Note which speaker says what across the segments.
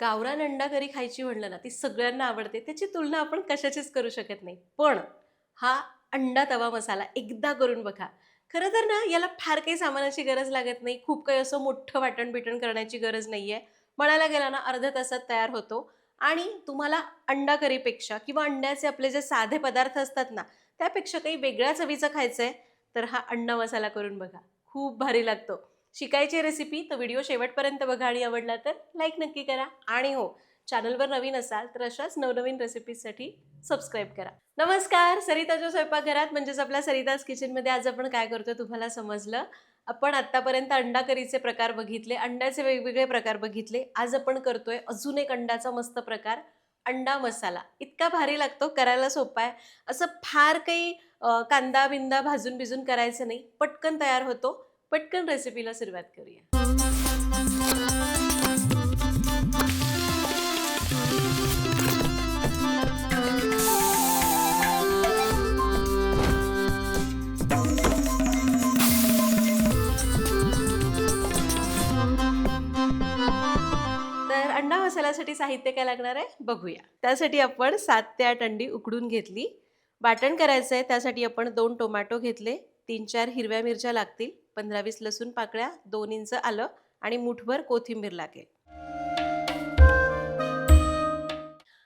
Speaker 1: गावरान अंडा करी खायची म्हणलं ना ती सगळ्यांना आवडते. त्याची तुलना आपण कशाचीच करू शकत नाही. पण हा अंडा तवा मसाला एकदा करून बघा. खरं तर ना याला फार काही सामानाची गरज लागत नाही. खूप काही असं मोठं वाटण बिटण करण्याची गरज नाही आहे म्हणायला गेला ना अर्ध्या तासात तयार होतो. आणि तुम्हाला अंडा करीपेक्षा किंवा अंड्याचे आपले जे साधे पदार्थ असतात ना त्यापेक्षा काही वेगळ्या चवीचं खायचं आहे तर हा अंडा मसाला करून बघा. खूप भारी लागतो. शिकायची रेसिपी तर व्हिडिओ शेवटपर्यंत बघा आणि आवडला तर लाईक नक्की करा. आणि हो चॅनलवर नवीन असाल तर अशाच नवनवीन रेसिपीजसाठी सबस्क्राईब करा. नमस्कार सरिताच्या स्वयंपाकघरात म्हणजेच आपल्या सरिताज किचनमध्ये आज आपण काय करतो तुम्हाला समजलं? आपण आत्तापर्यंत अंडा करीचे प्रकार बघितले अंड्याचे वेगवेगळे प्रकार बघितले. आज आपण करतोय अजून एक अंड्याचा मस्त प्रकार अंडा मसाला. इतका भारी लागतो करायला सोपा आहे. असं फार काही कांदा बिंदा भाजून भिजून करायचं नाही. पटकन तयार होतो. पटकन रेसिपीला सुरुवात करूया. तर अंडा मसाल्यासाठी साहित्य काय लागणार आहे? बघूया. त्यासाठी आपण सात ते आठ अंडी उकडून घेतली. वाटण करायचं आहे त्यासाठी आपण दोन टोमॅटो घेतले. तीन चार हिरव्या मिरच्या लागतील. पंधरा वीस लसूण पाकळ्या दोन इंच आलं आणि मुठभर कोथिंबीर लागेल.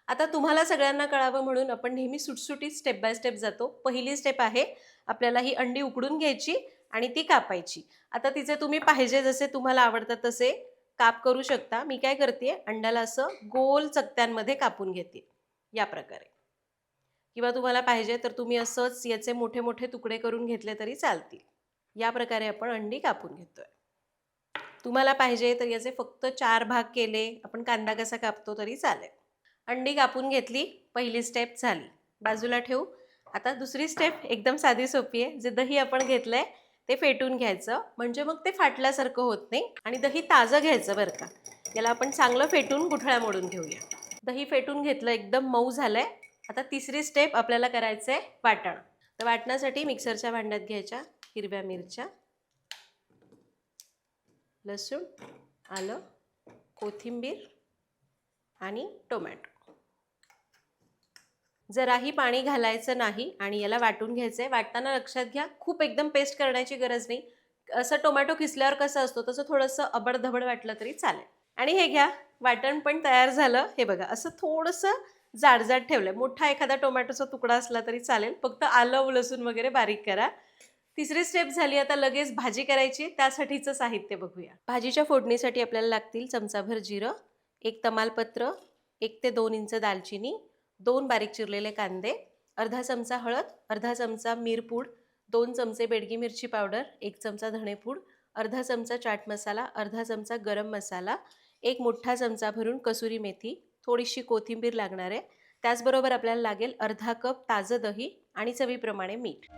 Speaker 1: आता तुम्हाला सगळ्यांना कळावं म्हणून आपण नेहमी सुटसुटीत स्टेप बाय स्टेप जातो. पहिली स्टेप आहे आपल्याला ही अंडी उकडून घ्यायची आणि ती कापायची. आता तिचे तुम्ही पाहिजे जसे तुम्हाला आवडतात तसे काप करू शकता. मी काय करते अंड्याला असं गोल चकत्यांमध्ये कापून घेते. या प्रकारे. किंवा तुम्हाला पाहिजे तर तुम्ही असंच याचे मोठे मोठे तुकडे करून घेतले तरी चालतील. या प्रकारे आपण अंडी कापून घेतो आहे तुम्हाला पाहिजे तर याचे फक्त चार भाग केले आपण कांदा कसा कापतो तरी चालेल. अंडी कापून घेतली पहिली स्टेप झाली. बाजूला ठेवू. आता दुसरी स्टेप एकदम साधी सोपी आहे. जे दही आपण घेतलं आहे ते फेटून घ्यायचं. म्हणजे मग ते फाटल्यासारखं होत नाही आणि दही ताजं घ्यायचं बरं का. याला आपण चांगलं फेटून गुठळ्या मोडून घेऊया. दही फेटून घेतलं एकदम मऊ झालं आहे आता तिसरी स्टेप आपल्याला करायचं आहे वाटण. तर वाटण्यासाठी मिक्सरच्या भांड्यात घ्यायच्या हिरव्या मिरच्या लसूण आलं कोथिंबीर आणि टोमॅटो. जराही पाणी घालायचं नाही आणि याला वाटून घ्यायचं आहे वाटताना लक्षात घ्या खूप एकदम पेस्ट करण्याची गरज नाही. असं टोमॅटो किसल्यावर कसं असतो तसं थोडंसं अबडधबड वाटलं तरी चालेल. आणि हे घ्या वाटण पण तयार झालं हे बघा असं थोडंसं जाडजाड ठेवलंय. मोठा एखादा टोमॅटोचा तुकडा असला तरी चालेल. फक्त आलं लसूण वगैरे बारीक करा. तिसरी स्टेप झाली आता लगेच भाजी करायची. त्यासाठीचं साहित्य बघूया. भाजीच्या फोडणीसाठी आपल्याला लागतील चमचाभर जिरं एक तमालपत्र एक ते दोन इंच दालचिनी दोन बारीक चिरलेले कांदे अर्धा चमचा हळद अर्धा चमचा मिरपूड दोन चमचे बेडगी मिरची पावडर एक चमचा धणेपूड अर्धा चमचा चाट मसाला अर्धा चमचा गरम मसाला एक मोठा चमचा भरून कसुरी मेथी थोडीशी कोथिंबीर लागणार आहे. त्याचबरोबर आपल्याला लागेल अर्धा कप ताजं दही आणि चवीप्रमाणे मीठ.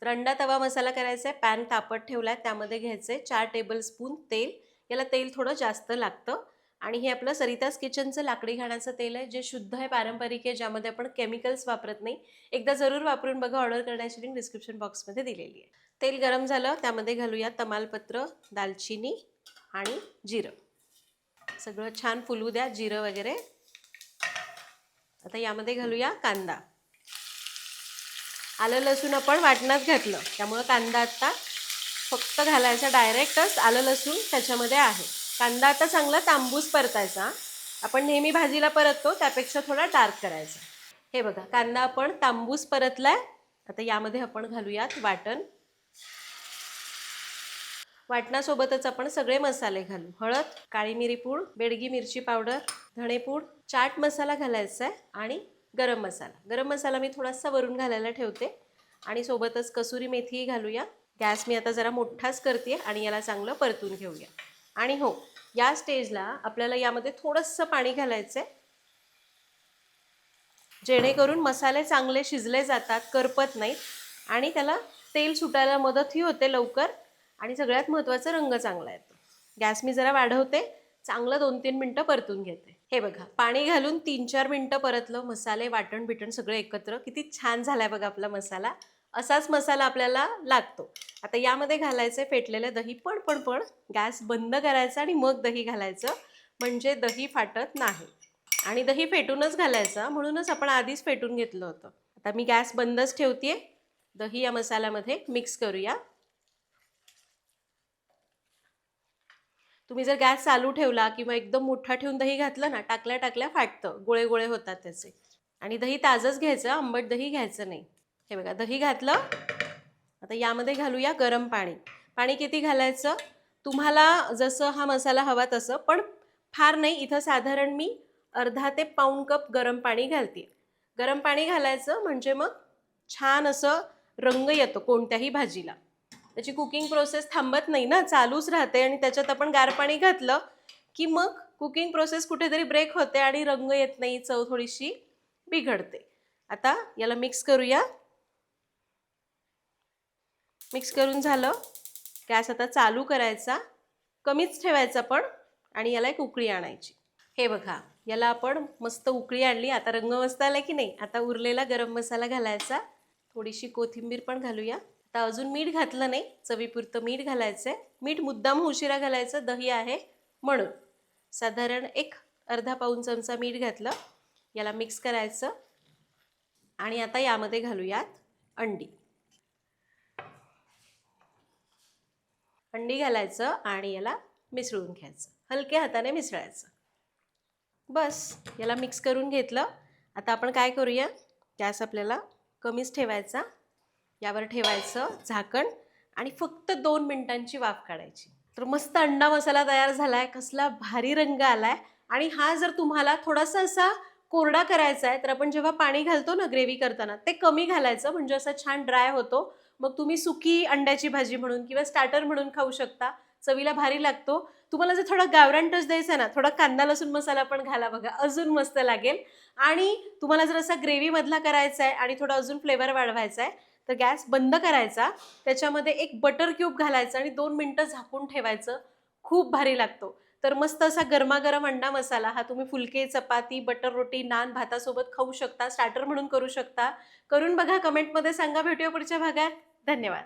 Speaker 1: तर अंडा तवा मसाला करायचा आहे. पॅन तापत ठेवला आहे त्यामध्ये घ्यायचं आहे चार टेबलस्पून तेल. याला तेल थोडं जास्त लागतं. आणि हे आपलं सरिताज किचनचं लाकडी घाण्याचं तेल आहे जे शुद्ध आहे पारंपरिक आहे ज्यामध्ये आपण केमिकल्स वापरत नाही. एकदा जरूर वापरून बघा. ऑर्डर करण्याची लिंक डिस्क्रिप्शन बॉक्समध्ये दिलेली आहे. तेल गरम झालं. त्यामध्ये घालूया तमालपत्र दालचिनी आणि जिरं. सगळं छान फुलू द्या जिरं वगैरे. आता यामध्ये घालूया कांदा. आलं लसूण आपण वाटणात घातलं त्यामुळं कांदा आता फक्त घालायचा डायरेक्टच आलं लसूण त्याच्यामध्ये आहे. कांदा आता चांगला तांबूस परतायचा. आपण नेहमी भाजीला परततो त्यापेक्षा थोडा डार्क करायचा. हे बघा कांदा आपण तांबूस परतलाय. आता यामध्ये आपण घालूयात वाटण. वाटणासोबतच आपण सगळे मसाले घालू. हळद काळी मिरी पूड बेडगी मिरची पावडर धणेपूड चाट मसाला घालायचा आहे आणि गरम मसाला. गरम मसाला मी थोडासा वरून घालायला ठेवते आणि सोबतच कसुरी मेथीही घालूया. गॅस मी आता जरा मोठाच करते आणि याला चांगलं परतून घेऊया. आणि हो या स्टेजला आपल्याला यामध्ये थोडंसं पाणी घालायचं आहे जेणेकरून मसाले चांगले शिजले जातात करपत नाहीत आणि त्याला तेल सुटायला मदतही होते लवकर. आणि सगळ्यात महत्त्वाचा रंग चांगला येतो. गॅस मी जरा वाढवते चांगलं दोन तीन मिनटं परतून घेते. हे बघा पाणी घालून तीन चार मिनटं परतलं मसाले वाटण बिटण सगळं एकत्र किती छान झालाय बघा आपला मसाला. असाच मसाला आपल्याला लागतो. आता यामध्ये घालायचं फेटलेलं दही पण पण पण गॅस बंद करायचा आणि मग दही घालायचं. म्हणजे दही फाटत नाही. आणि दही फेटूनच घालायचं म्हणूनच आपण आधीच फेटून घेतलं होतं. आता मी गॅस बंदच ठेवते दही या मसाल्यामध्ये मिक्स करूया. तुम्ही जर गॅस चालू ठेवला किंवा एकदम मोठा ठेवून दही घातलं ना टाकल्या टाकल्या फाटतं गोळे गोळे होतात त्याचे. आणि दही ताजंच घ्यायचं आंबट दही घ्यायचं नाही. हे बघा दही घातलं आता यामध्ये घालूया गरम पाणी. पाणी किती घालायचं? तुम्हाला जसं हा मसाला हवा तसं पण फार नाही इथं साधारण मी अर्धा ते पाऊण कप गरम पाणी घालते. गरम पाणी घालायचं म्हणजे मग छान असं रंग येतो कोणत्याही भाजीला. त्याची कुकिंग प्रोसेस थांबत नाही ना चालूच राहते आणि त्याच्यात आपण गार पाणी घातलं की मग कुकिंग प्रोसेस कुठेतरी ब्रेक होते आणि रंग येत नाही चव थोडीशी बिघडते. आता याला मिक्स करूया. मिक्स करून झालं. गॅस आता चालू करायचा. कमीच ठेवायचा पण आणि याला एक उकळी आणायची. हे बघा याला आपण मस्त उकळी आणली. आता रंग मस्त आला की नाही? आता उरलेला गरम मसाला घालायचा. थोडीशी कोथिंबीर पण घालूया. आता अजून मीठ घातलं नाही चवीपुरतं मीठ घालायचं आहे मीठ मुद्दाम उशिरा घालायचं दही आहे म्हणून. साधारण एक अर्धा पाऊन चमचा मीठ घातलं याला मिक्स करायचं आणि आता यामध्ये घालूयात अंडी. अंडी घालायचं आणि याला मिसळून घ्यायचं हलक्या हाताने मिसळायचं. बस याला मिक्स करून घेतलं. आता आपण काय करूया गॅस आपल्याला कमीच ठेवायचा. यावर ठेवायचं झाकण आणि फक्त दोन मिनिटांची वाफ काढायची. तर मस्त अंडा मसाला तयार झाला आहे कसला भारी रंग आला आहे आणि हा जर तुम्हाला थोडासा असा कोरडा करायचा आहे तर आपण जेव्हा पाणी घालतो ना ग्रेव्ही करताना ते कमी घालायचं. म्हणजे असं छान ड्राय होतो. मग तुम्ही सुकी अंड्याची भाजी म्हणून किंवा स्टार्टर म्हणून खाऊ शकता. चवीला भारी लागतो. तुम्हाला जर थोडा गावरान टच द्यायचा ना थोडा कांदा लसूण मसाला पण घाला बघा अजून मस्त लागेल. आणि तुम्हाला जर असा ग्रेव्हीमधला करायचा आहे आणि थोडा अजून फ्लेवर वाढवायचा आहे तर गॅस बंद करायचा. त्याच्यामध्ये एक बटर क्यूब घालायचं आणि दोन मिनटं झाकून ठेवायचं. खूप भारी लागतो. तर मस्त असा गरमागरम अंडा मसाला हा तुम्ही फुलके चपाती बटर रोटी नान भातासोबत खाऊ शकता स्टार्टर म्हणून करू शकता. करून बघा कमेंटमध्ये सांगा. भेटूया पुढच्या भागात. धन्यवाद.